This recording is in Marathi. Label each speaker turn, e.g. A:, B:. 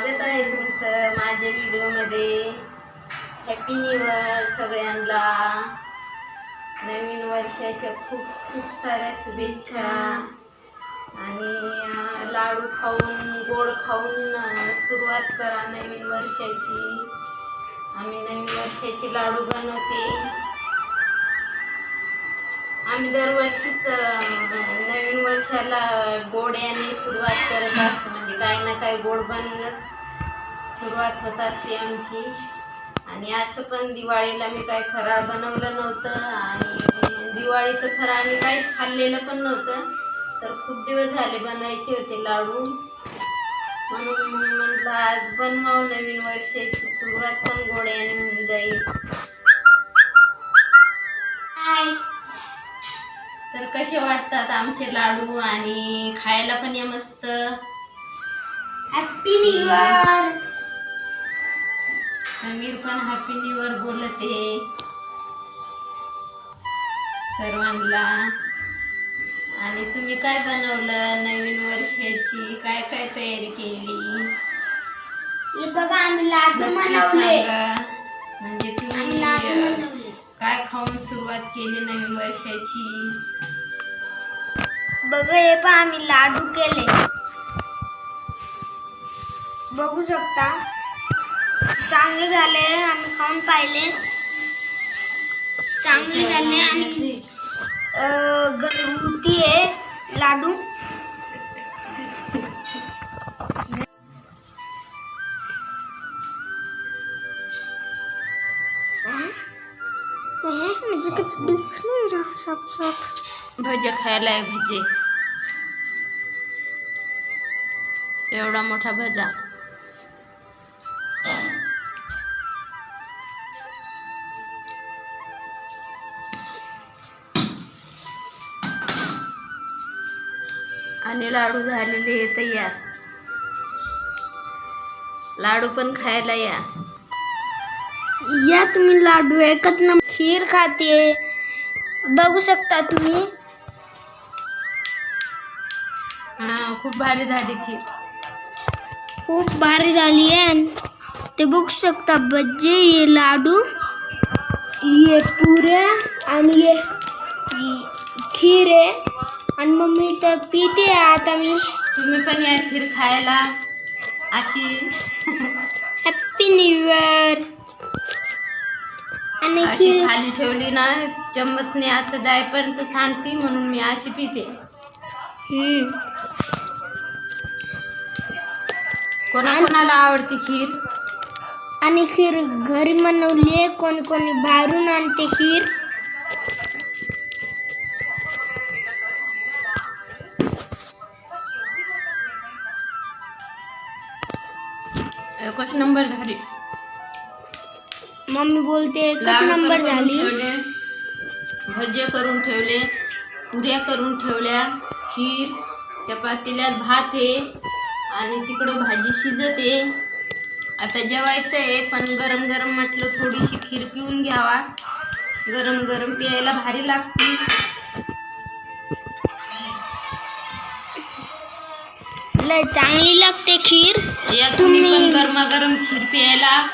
A: स्वागत आहे तुमचं माझ्या व्हिडिओमध्ये. हॅपी न्यू इयर सगळ्यांना. नवीन वर्षाच्या खूप खूप साऱ्या शुभेच्छा. आणि लाडू खाऊन गोड खाऊन सुरुवात करा नवीन वर्षाची. आम्ही नवीन वर्षाची लाडू बनवते. आम्ही दरवर्षीच नवीन वर्षाला गोड्याने सुरुवात करत असतो. म्हणजे काही ना काही गोड बनूनच सुरुवात होत असते आमची. आणि असं पण दिवाळीला मी काही फराळ बनवलं नव्हतं आणि दिवाळीचं फराळ मी काहीच खाल्लेलं पण नव्हतं. तर खूप दिवस झाले बनवायचे होते लाडू. म्हणून म्हटलं आज बनवावं नवीन वर्षाची सुरुवात पण गोड्याने होऊन जाईल. तर कसे वाटतात आमचे लाडू आणि खायला पण या मस्त?
B: हॅपी न्यू इयर
A: समीर पण हॅपी न्यू इयर बोलते सर्वांना. आणि तुम्ही काय बनवलं नवीन वर्षाची? काय काय तयारी केली?
B: हे बघा आम्ही
A: म्हणजे तुम्ही काय खाऊन सुरुवात केली नवीन वर्षाची?
B: बघा हे पण आम्ही लाडू केले. बघू शकता. चांगले झाले आम्ही खाऊन पाहिले. चांगले झाले आणि अं, घरगुती आहे लाडू.
A: भजे खायला आहे भजे. एवढा मोठा भजा. आणि लाडू झालेले आहे तयार. लाडू पण खायला या.
B: या तुम्ही लाडू एकच नंबर खीर खाते. बघू शकता तुम्ही.
A: हा खूप भारी झाली खीर.
B: खूप भारी झाली आहे. ते बघू शकता भज्जे ये लाडू ये पुरे आणि ये ये खीर आहे. आणि मम्मी तर पिते आता मी.
A: तुम्ही पण या खीर खायला. अशी.
B: हॅपी न्यू इयर आणि
A: अशी
B: खीर.
A: खाली ठेवली ना चम्मचने असं जायपर्यंत सांडती म्हणून मी अशी पिते.
B: हम्म.
A: कोणाकोणाला आवडती खीर?
B: आणि खीर घरी बनवली आहे कोणी कोणी बाहेरून आणते खीर.
A: एकच नंबर झाली.
B: मम्मी बोलते एकच
A: लाडू
B: नंबर
A: करून
B: झाली
A: ठेवले भजे करून ठेवले पुऱ्या करून ठेवल्या खीर त्या पातेल्यात भात आहे आणि तिकडं भाजी शिजते आता जेवायचं आहे पण गरम गरम म्हटलं थोडीशी खीर पिऊन घ्यावा. गरम गरम प्यायला भारी लागते.
B: लय चांगली लागते खीर.
A: या तुम्ही गरमागरम खीर प्यायला.